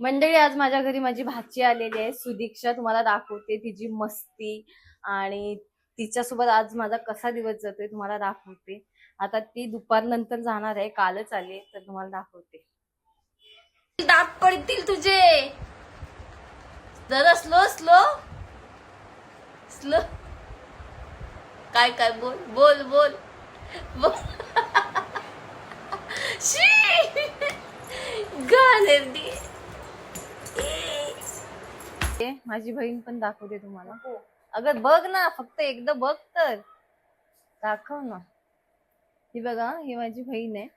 मंडळी आज माझ्या घरी माझी भाची आलेली आहे सुदीक्षा. तुम्हाला दाखवते तिची मस्ती आणि तिच्यासोबत आज माझा कसा दिवस जातोय तुम्हाला दाखवते. आता ती दुपारनंतर जाणार आहे कालच आले तर तुम्हाला दाखवते. दात पडतील तुझे. जरा स्लो स्लो स्लो काय काय बोल बोल बोल. बोल. शी! ए, माझी बहीण पण दाखवते तुम्हाला. अगं बघ ना फक्त एकदा बघ तर. दाखव ना. ही बघा ही माझी बहीण आहे.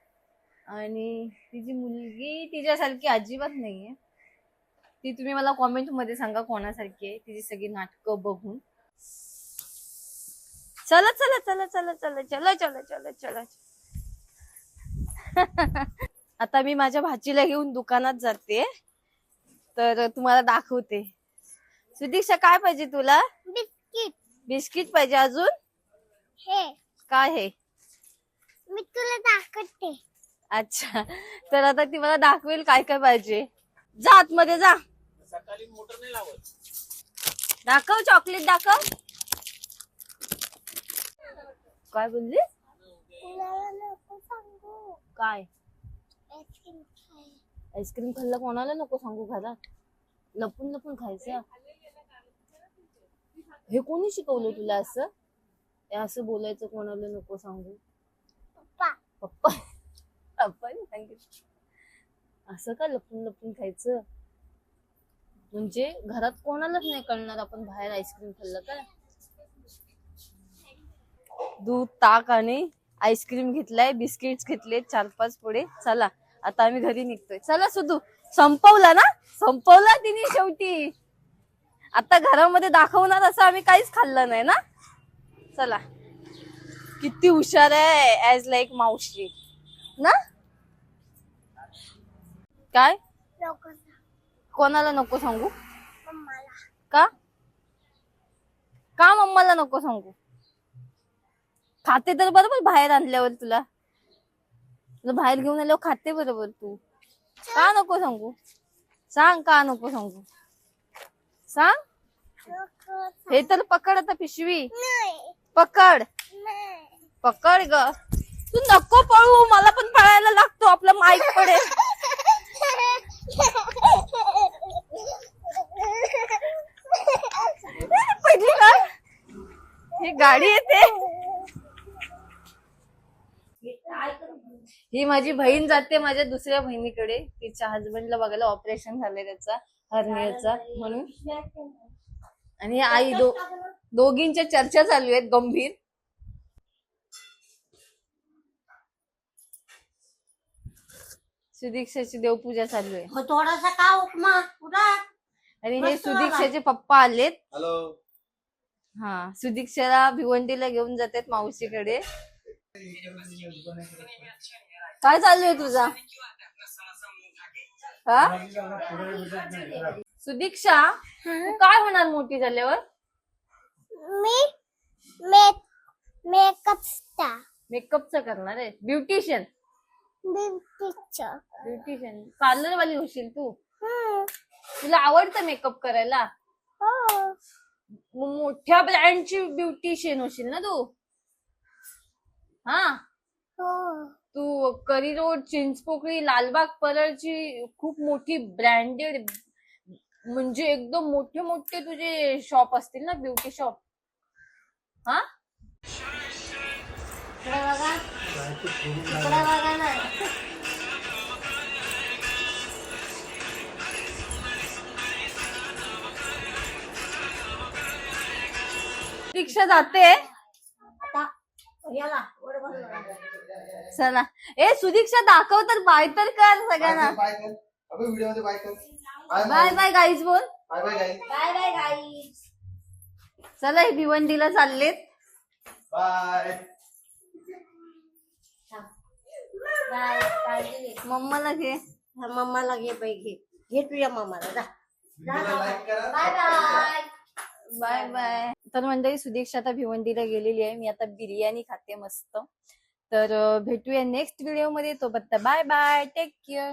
आणि तिची मुलगी तिच्यासारखी अजिबात नाहीये. ती तुम्ही मला कॉमेंटमध्ये सांगा कोणासारखी आहे. तिची सगळी नाटकं बघून. चला चला चला चला चला चला चला चला चला. आता मी माझ्या भाचीला घेऊन दुकानात जाते. तर तुम्हाला दाखवते. सुदीक्षा काय पाहिजे तुला? बिस्किट. बिस्किट पाहिजे अजून? हे. काय हे? मी तुला दाखवते. अच्छा. तर आता ती मला दाखवेल काय काय पाहिजे. जा आतमध्ये जा. दाखव चॉकलेट दाखव. काय बोलली? तुला नको सांगू. काय? आईस्क्रीम खाय. आईस्क्रीम खाल्लं कोणाला नको सांगू घरात लपून लपून खायचं. हे कोणी शिकवलं तुला असं? हे असं बोलायचं कोणाला नको सांगू. पप्पा. पप्पा. पप्पाने सांगितलं असं का लपून लपून खायचं? म्हणजे घरात कोणालाच नाही कळणार आपण बाहेर आईस्क्रीम खाल्लं काय दूध ताक आणि आईस्क्रीम घेतलाय बिस्किट्स घेतले चार पाच पुढे चला आता आम्ही घरी निघतोय. चला सुधू. संपवला ना? संपवला तिने शेवटी. आता घरामध्ये दाखवणार असं आम्ही काहीच खाल्लं नाही ना? चला. किती हुशार आहे ऍज लाईक मावशी. ना? काय? कोणाला नको सांगू? का? का मम्माला नको सांगू? खाते तर बरोबर बाहेर आणल्यावर तुला. तुला बाहेर घेऊन आल्यावर खाते बरोबर तू. का नको सांगू? सांग का नको सांगू? सांग. हे तर पकड आता पिशवी. नाही. पकड. नाही पकड ग. तू नको पळू मला पण पळायला लागतो आपला माईक पडेल पडली का? ही गाडी येते. ही माझी बहीण जाते माझ्या दुसऱ्या बहिणीकडे. तिच्या हजबंडला बघायला ऑपरेशन झालंय त्याचा हर्नियाचा म्हणून. आणि आई दो दोघींच्या चर्चा चालू आहेत गंभीर. सुदीक्षाची देवपूजा चालू आहे. हो थोडासा का उपमा? आणि हे मस्त बाबा. सुदीक्षाचे पप्पा आलेत. हॅलो हा सुदीक्षाला भिवंडीला घेऊन जातात मावशीकडे. काय चालू आहे तुझा? हा? सुदीक्षा तू काय होणार मोठी झाल्यावर? मी मेक मेकअप स्टार मेकअपचं करणार आहे. ब्युटिशियन. ब्युटीचं ब्युटिशियन. पार्लर वाली होशील तू. हम्म तुला आवडतं मेकअप करायला? हो. मग मोठ्या ब्रँडची ब्युटिशियन होशील ना तू? हा? हो. तू करी रोड चिंचपोकळी लालबाग परळची खूप मोठी ब्रँडेड म्हणजे एकदम मोठे मोठे तुझे शॉप असतील ना ब्युटी शॉप हा? इकडे बघा. इकडे बघा ना. रिक्षा जाते. आता याला चला. ए सुदीक्षा दाखव तर बाय तर कर सगळ्यांना. व्हिडिओमध्ये बाय कर. बाय बाय गाईज बोल. Bye bye guy bye bye guys चला हे भिवंडीला चाललेत. बाय बाय काळजी घे. मम्माला घे. हा, मम्माला घे बाई घे. घे तुझ्या मम्माला. जा. व्हिडिओला लाईक करा. बाय बाय बाय बाय तर मंडळी सुदीक्षा आता भिवंडीला गेलेली आहे. मी आता बिर्याणी खाते मस्त. तर अं, भेटूया नेक्स्ट व्हिडिओमध्ये. तो बत्ता बाय बाय टेक केअर